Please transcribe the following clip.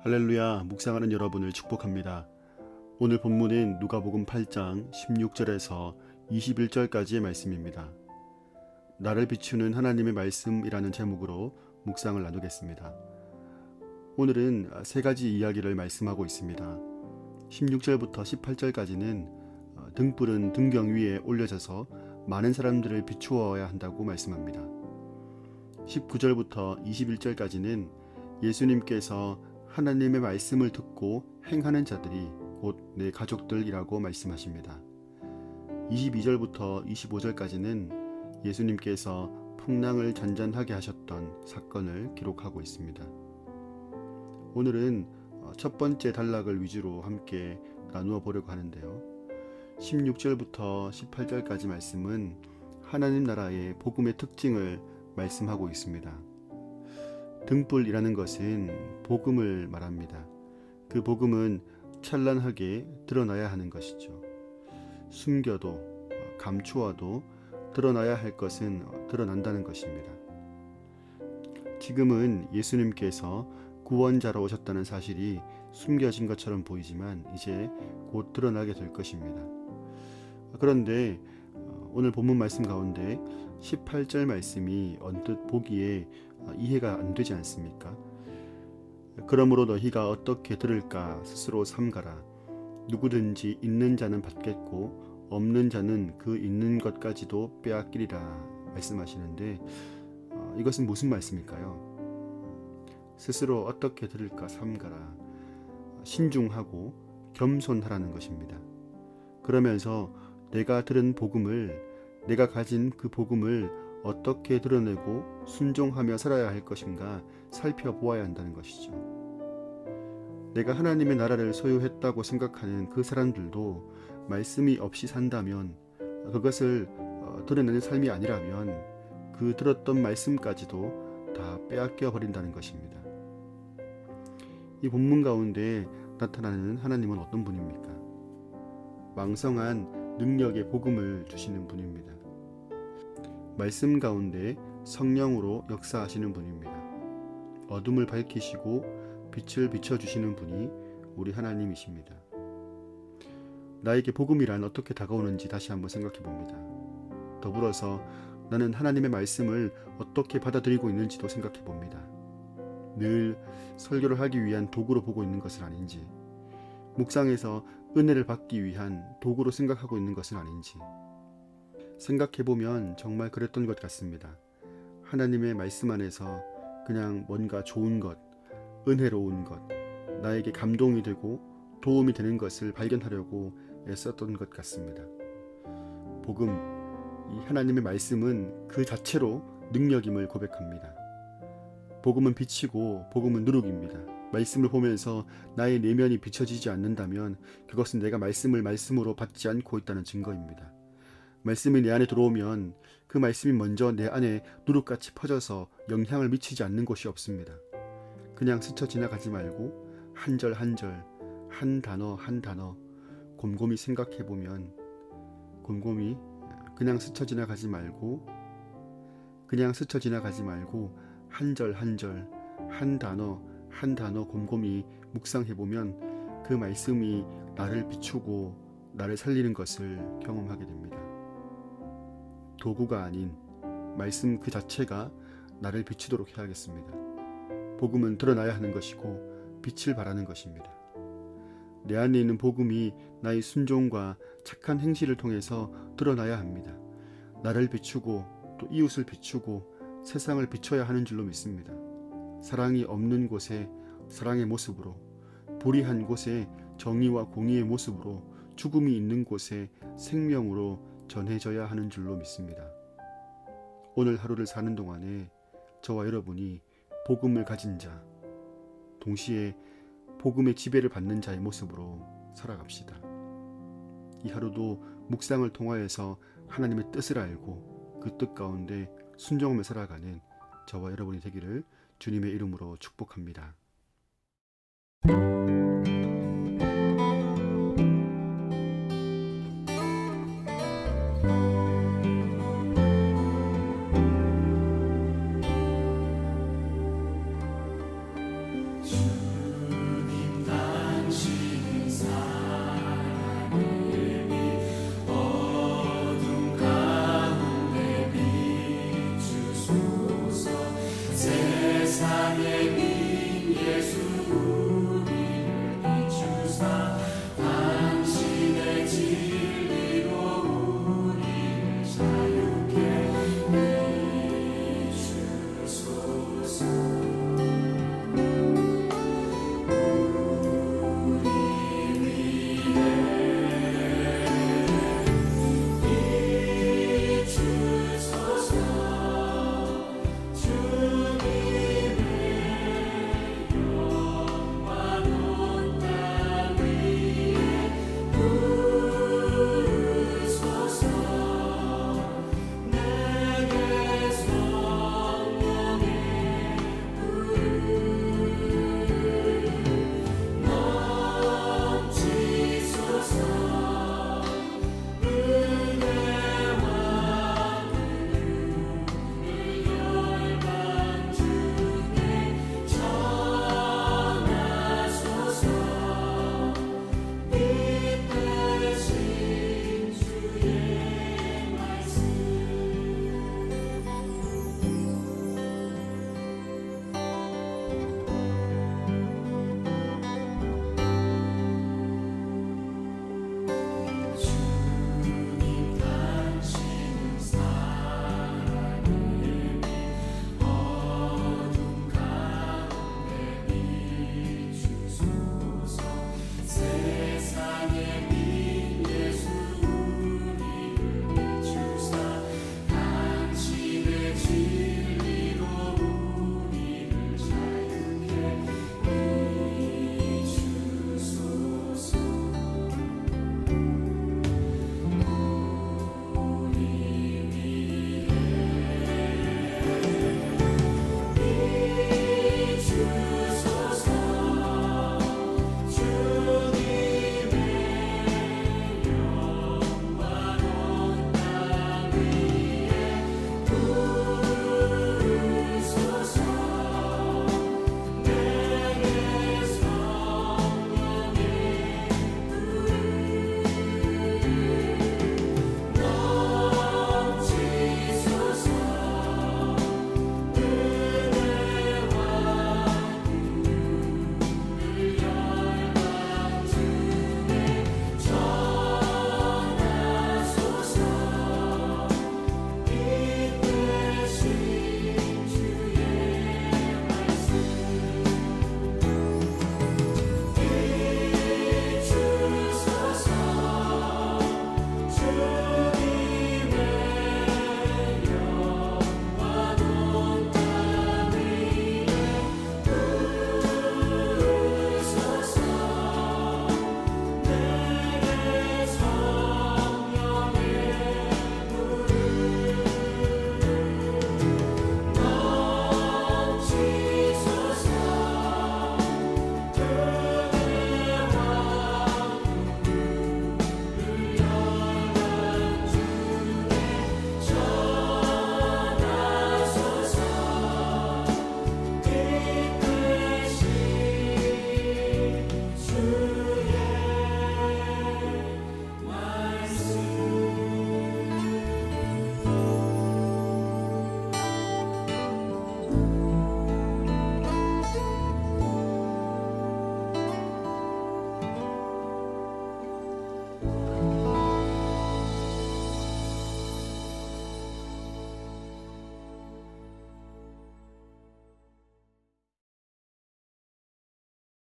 할렐루야 묵상하는 여러분을 축복합니다. 오늘 본문은 누가복음 8장 16절에서 21절까지의 말씀입니다. 나를 비추는 하나님의 말씀이라는 제목으로 묵상을 나누겠습니다. 오늘은 세 가지 이야기를 말씀하고 있습니다. 16절부터 18절까지는 등불은 등경 위에 올려져서 많은 사람들을 비추어야 한다고 말씀합니다. 19절부터 21절까지는 예수님께서 하나님의 말씀을 듣고 행하는 자들이 곧 내 가족들이라고 말씀하십니다. 22절부터 25절까지는 예수님께서 풍랑을 잔잔하게 하셨던 사건을 기록하고 있습니다. 오늘은 첫 번째 단락을 위주로 함께 나누어 보려고 하는데요. 16절부터 18절까지 말씀은 하나님 나라의 복음의 특징을 말씀하고 있습니다. 등불이라는 것은 복음을 말합니다. 그 복음은 찬란하게 드러나야 하는 것이죠. 숨겨도 감추어도 드러나야 할 것은 드러난다는 것입니다. 지금은 예수님께서 구원자로 오셨다는 사실이 숨겨진 것처럼 보이지만 이제 곧 드러나게 될 것입니다. 그런데 오늘 본문 말씀 가운데 18절 말씀이 언뜻 보기에 이해가 안 되지 않습니까? 그러므로 너희가 어떻게 들을까 스스로 삼가라. 누구든지 있는 자는 받겠고 없는 자는 그 있는 것까지도 빼앗기리라 말씀하시는데 어, 이것은 무슨 말씀일까요? 스스로 어떻게 들을까 삼가라. 신중하고 겸손하라는 것입니다. 그러면서 내가 들은 복음을 내가 가진 그 복음을 어떻게 드러내고 순종하며 살아야 할 것인가 살펴보아야 한다는 것이죠. 내가 하나님의 나라를 소유했다고 생각하는 그 사람들도 말씀이 없이 산다면 그것을 어, 드러내는 삶이 아니라면 그 들었던 말씀까지도 다 빼앗겨 버린다는 것입니다. 이 본문 가운데 나타나는 하나님은 어떤 분입니까? 왕성한 능력의 복음을 주시는 분입니다. 말씀 가운데 성령으로 역사하시는 분입니다. 어둠을 밝히시고 빛을 비춰주시는 분이 우리 하나님이십니다. 나에게 복음이란 어떻게 다가오는지 다시 한번 생각해 봅니다. 더불어서 나는 하나님의 말씀을 어떻게 받아들이고 있는지도 생각해 봅니다. 늘 설교를 하기 위한 도구로 보고 있는 것은 아닌지, 묵상에서 은혜를 받기 위한 도구로 생각하고 있는 것은 아닌지, 생각해보면 정말 그랬던 것 같습니다. 하나님의 말씀 안에서 그냥 뭔가 좋은 것, 은혜로운 것, 나에게 감동이 되고 도움이 되는 것을 발견하려고 애썼던 것 같습니다. 복음, 이 하나님의 말씀은 그 자체로 능력임을 고백합니다. 복음은 빛이고 복음은 누룩입니다. 말씀을 보면서 나의 내면이 비춰지지 않는다면 그것은 내가 말씀을 말씀으로 받지 않고 있다는 증거입니다. 말씀이 내 안에 들어오면 그 말씀이 먼저 내 안에 누룩같이 퍼져서 영향을 미치지 않는 곳이 없습니다. 그냥 스쳐 지나가지 말고 한 절 한 절, 한 단어 한 단어 곰곰이 생각해 보면 곰곰이 그냥 스쳐 지나가지 말고 그냥 스쳐 지나가지 말고 한 절 한 절, 한 단어 한 단어 곰곰이 묵상해 보면 그 말씀이 나를 비추고 나를 살리는 것을 경험하게 됩니다. 도구가 아닌 말씀 그 자체가 나를 비추도록 해야겠습니다. 복음은 드러나야 하는 것이고 빛을 발하는 것입니다. 내 안에 있는 복음이 나의 순종과 착한 행실을 통해서 드러나야 합니다. 나를 비추고 또 이웃을 비추고 세상을 비춰야 하는 줄로 믿습니다. 사랑이 없는 곳에 사랑의 모습으로, 불의한 곳에 정의와 공의의 모습으로, 죽음이 있는 곳에 생명으로 전해져야 하는 줄로 믿습니다. 오늘 하루를 사는 동안에 저와 여러분이 복음을 가진 자, 동시에 복음의 지배를 받는 자의 모습으로 살아갑시다. 이 하루도 묵상을 통하여서 하나님의 뜻을 알고 그 뜻 가운데 순종하며 살아가는 저와 여러분이 되기를 주님의 이름으로 축복합니다. 하나님인 예수.